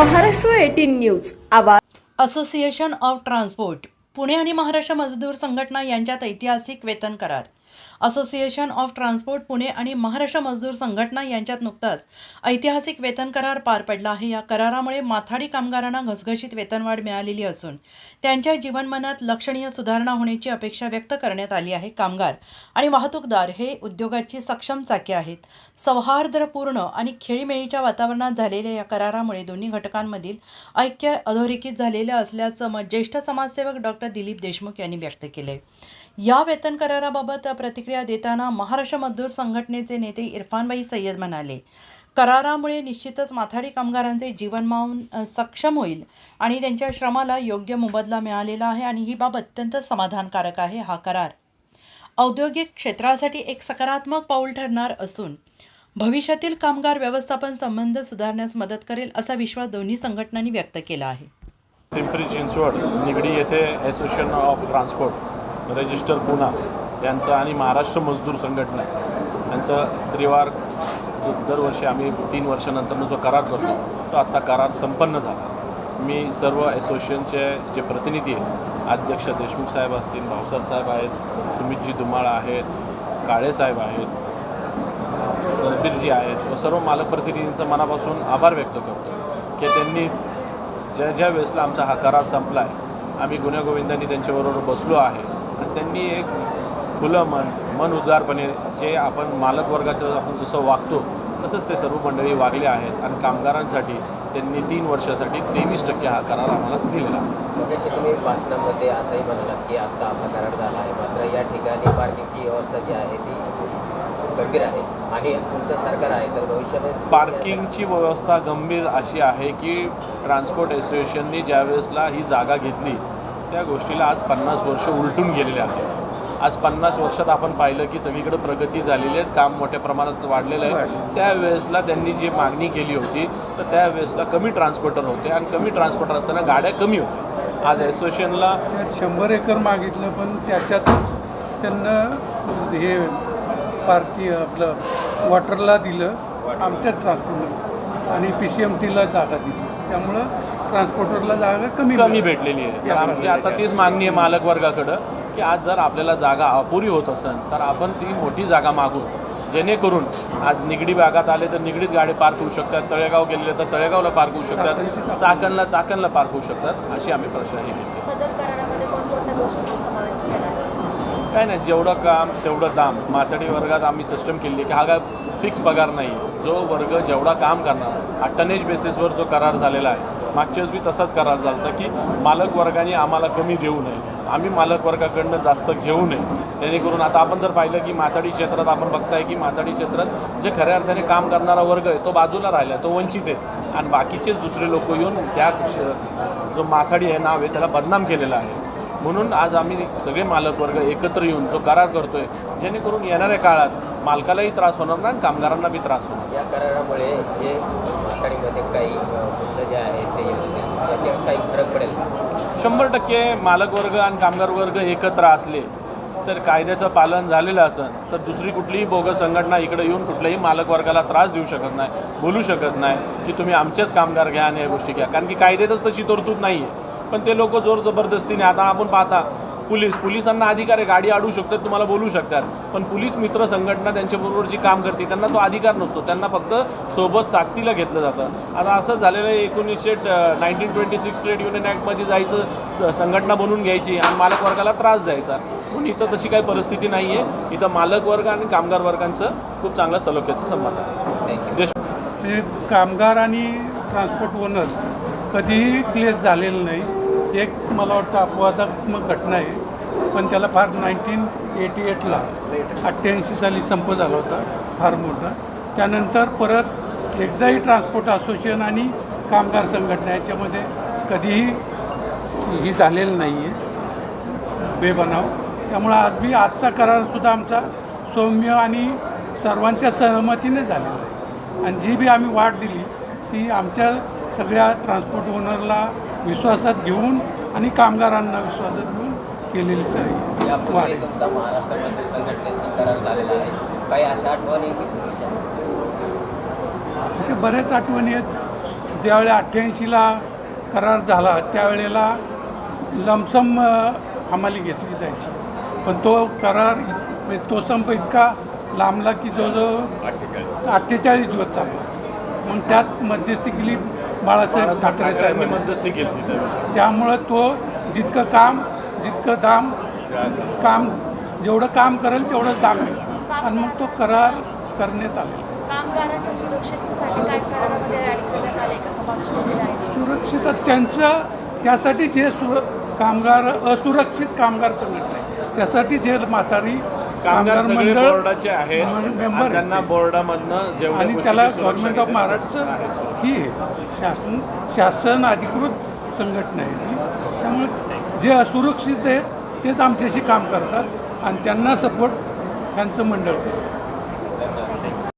Maharashtra eighteen news. आवाज. Association of transport Pune आणि महाराष्ट्र मजदूर संघटना यांच्यात ऐतिहासिक वेतन करार. असोसिएशन ऑफ ट्रान्सपोर्ट पुणे आणि महाराष्ट्र मजदूर संघटना यांच्यात नुकताच ऐतिहासिक वेतन करार पार पडला आहे. या करारामुळे माथाडी कामगारांना घसघशीत वेतनवाढ मिळालेली असून त्यांच्या जीवनमानात लक्षणीय सुधारणा होण्याची अपेक्षा व्यक्त करण्यात आली आहे. कामगार आणि वाहतूकदार हे उद्योगाची सक्षम चाके आहेत. सौहार्दपूर्ण आणि खेळीमेळीच्या वातावरणात झालेल्या या करारामुळे दोन्ही घटकांमधील ऐक्य अधोरेखित झालेलं असल्याचं मत ज्येष्ठ समाजसेवक डॉक्टर दिलीप देशमुख यांनी व्यक्त केले या वेतन कराराबाबत प्रतिक्रिया देताना महाराष्ट्र मजदूर संघटनेचे नेते इरफानबाई सय्यद म्हणाले करारामुळे निश्चितच माथाडी कामगारांचे जीवनमान सक्षम होईल आणि त्यांच्या श्रमाला योग्य मोबदला मिळालेला आहे आणि ही बाब अत्यंत समाधानकारक आहे हा करार. औद्योगिक क्षेत्रासाठी एक सकारात्मक पाऊल ठरणार असून भविष्यातील कामगार व्यवस्थापन संबंध सुधारण्यास मदत करेल असा विश्वास दोन्ही संघटनांनी व्यक्त केला आहे. पिंपरी चिंचवड निगडी येथे association of transport register Poona यांचं आणि महाराष्ट्र मजदूर संघटना यांचा त्रिवार जो दरवर्षी आम्ही तीन वर्षानंतरनं जो करार करतो तो आत्ता करार संपन्न झाला. मी सर्व असोसिएशनचे जे प्रतिनिधी आहेत अध्यक्ष देशमुख साहेब असतील भावसार साहेब आहेत सुमितजी दुमाळ आहेत काळेसाहेब आहेत रणबीरजी आहेत व सर्व मालकप्रतिनिधींचा मनापासून आभार व्यक्त करतो की त्यांनी ज्या ज्या वेळेसला आमचा हा करार संपला आहे आम्ही गुन्हेगोविंदांनी त्यांच्याबरोबर बसलो आहे. आणि त्यांनी एक खुलं मन मन उदारपणे जे आपण मालक वर्गाचं आपण जसं वागतो तसंच ते सर्व मंडळी वागले आहेत आणि कामगारांसाठी त्यांनी तीन वर्षासाठी तेवीस टक्के हा करार आम्हाला दिलेला मगाशी तुम्ही भाषणामध्ये असंही म्हणालात की आता आपला करार झाला आहे. मात्र या ठिकाणी पार्किंगची व्यवस्था जी आहे ती गंभीर आहे आणि तुमचं सरकार आहे तर भविष्यामध्ये पार्किंगची व्यवस्था गंभीर अशी आहे की ट्रान्सपोर्ट असोसिएशननी ज्या वेळेसला ही जागा घेतली त्या गोष्टीला आज पन्नास वर्ष उलटून गेलेले आहेत. आज पन्नास वर्षात आपण पाहिलं की सगळीकडे प्रगती झालेली आहे. काम मोठ्या प्रमाणात वाढलेलं आहे. त्यावेळेसला त्यांनी जी मागणी केली होती तर त्यावेळेसला कमी ट्रान्सपोर्टर होते आणि कमी ट्रान्सपोर्टर असताना गाड्या कमी होत्या. आज असोसिएशनला त्यात शंभर एकर मागितलं पण त्याच्यातच त्यांना हे पार्की आपलं वॉटरला दिलं आमच्याच ट्रान्सपोर्टला आणि पी सी एम टीला जागा दिली. त्यामुळं ट्रान्सपोर्टरला जागा कमी कमी. भेटलेली आहे. आमची आता तीच मागणी आहे मालक वर्गाकडं की आज जर आपल्याला जागा अपुरी होत असेल तर आपण ती मोठी जागा मागू. जेणेकरून आज निगडी भागात आले तर निगडीत गाडी पार्क होऊ शकतात तळेगाव गेलेले तर तळेगावला पार्क होऊ शकतात चाकणला चाकणला पार्क होऊ शकतात अशी आम्ही प्रश्न हे काय नाही जेवढं काम तेवढं दाम. माथाडी वर्गात आम्ही सिस्टम केली की हा काय फिक्स पगार नाही. जो वर्ग जेवढा काम करणार हा टनेज बेसिसवर जो करार झालेला आहे मागच्या वेळेस बी तसाच करार झाला होता की मालक वर्गाने आम्हाला कमी देऊ नये. आम्ही मालक वर्गाकडनं जास्त घेऊ नये. जेणेकरून आता आपण जर पाहिलं की माथाडी क्षेत्रात आपण बघताय की माथाडी क्षेत्रात जे खऱ्या अर्थाने काम करणारा वर्ग आहे तो बाजूला राहिला तो वंचित आहे. आणि बाकीचेच दुसरे लोक येऊन त्या जो माथाडी आहे नाव आहे त्याला बदनाम केलेला आहे. म्हणून आज आम्ही सगळे मालक वर्ग एकत्र येऊन जो करार करतोय जेणेकरून येणाऱ्या काळात मालकालाही त्रास होणार नाही आणि कामगारांना बी त्रास होणार या करारामुळे जे माथाडीमध्ये काही मुद्दे जे आहेत ते काही फरक पडेल शंभर टक्के मालक वर्ग आणि कामगार वर्ग एकत्र असले तर कायद्याचं पालन झालेलं असेल तर दुसरी कुठलीही बोगस संघटना इकडे येऊन कुठल्याही मालक वर्गाला त्रास देऊ शकत नाही बोलू शकत नाही की तुम्ही आमचेच कामगार घ्या आणि या गोष्टी घ्या. कारण की कायद्यातच तशी तरतूद नाही आहे पण ते लोक जोर जबरदस्तीने आता आपण पाहता पोलीस पोलिसांना अधिकार आहे गाडी अडवू शकतात तुम्हाला बोलू शकतात. पण पोलीस मित्र संघटना त्यांच्याबरोबर जी काम करते त्यांना तो अधिकार नसतो. त्यांना फक्त सोबत साक्तीला घेतलं जातं. आता असं झालेलं आहे एकोणीसशे nineteen twenty six trade union ॲक्टमध्ये जायचं स- संघटना बनवून घ्यायची आणि मालक वर्गाला त्रास द्यायचा. म्हणून इथं तशी काही परिस्थिती नाही आहे इथं मालक वर्ग आणि कामगार वर्गांचं खूप चांगलं सलोख्याचं संबंध आहे. म्हणजे कामगार आणि ट्रान्सपोर्ट ओनर कधीही क्लेश झालेलं नाही. एक मला वाटतं अपवादात्मक घटना आहे. पण त्याला फार नाईन्टीन एटी एटला अठ्ठ्याऐंशी साली संप झाला होता फार मोठा. त्यानंतर परत एकदाही ट्रान्सपोर्ट असोसिएशन आणि कामगार संघटना याच्यामध्ये कधीही ही झालेलं नाही आहे बेबनाव. त्यामुळं आज बी आजचा करारसुद्धा आमचा सौम्य आणि सर्वांच्या सहमतीने झालेला आहे. आणि जी बी आम्ही वाढ दिली ती आमच्या सगळ्या ट्रान्सपोर्ट ओनरला विश्वासात घेऊन आणि कामगारांना विश्वासात घेऊन केलेलीच आहे यापूर्वी आहे. तुमचा महाराष्ट्र मजदूर संघटनेचा करार झालेला आहे. काही अशा आठवणी अशा बऱ्याच आठवणी आहेत. ज्यावेळी अठ्ठ्याऐंशीला करार झाला त्यावेळेला लमसम हमाली घेतली जायची. पण तो करार इत- म्हणजे तो संप इतका लांबला की जवळजवळ अठ्ठेचाळीस दिवस चालला. मग त्यात मध्यस्थी केली बाळासाहेब ठाकरे साहेबांनी. मध्यस्थी केली त्यामुळं तो जितकं काम जितकं दाम काम जेवढं काम करेल तेवढंच दाम मिळेल आणि मग तो करार करण्यात आलेला कामगारांच्या सुरक्षेसाठी काय करारामध्ये ऍड करण्यात आले सुरक्षित त्यांचं त्यासाठीच हे सुर कामगार असुरक्षित कामगार संघटना आहे. त्यासाठीच हे म्हातारी कामगार सगळे मंडळ बोर्डाचे आहेत मं- मेंबर त्यांना. बोर्डामधनं आणि त्याला गव्हर्नमेंट ऑफ आहे. ही आहे. शासन शासन अधिकृत संघटना आहे ती. त्यामुळे जे असुरक्षित आहेत तेच आमच्याशी काम करतात आणि त्यांना सपोर्ट त्यांचं मंडळ करतात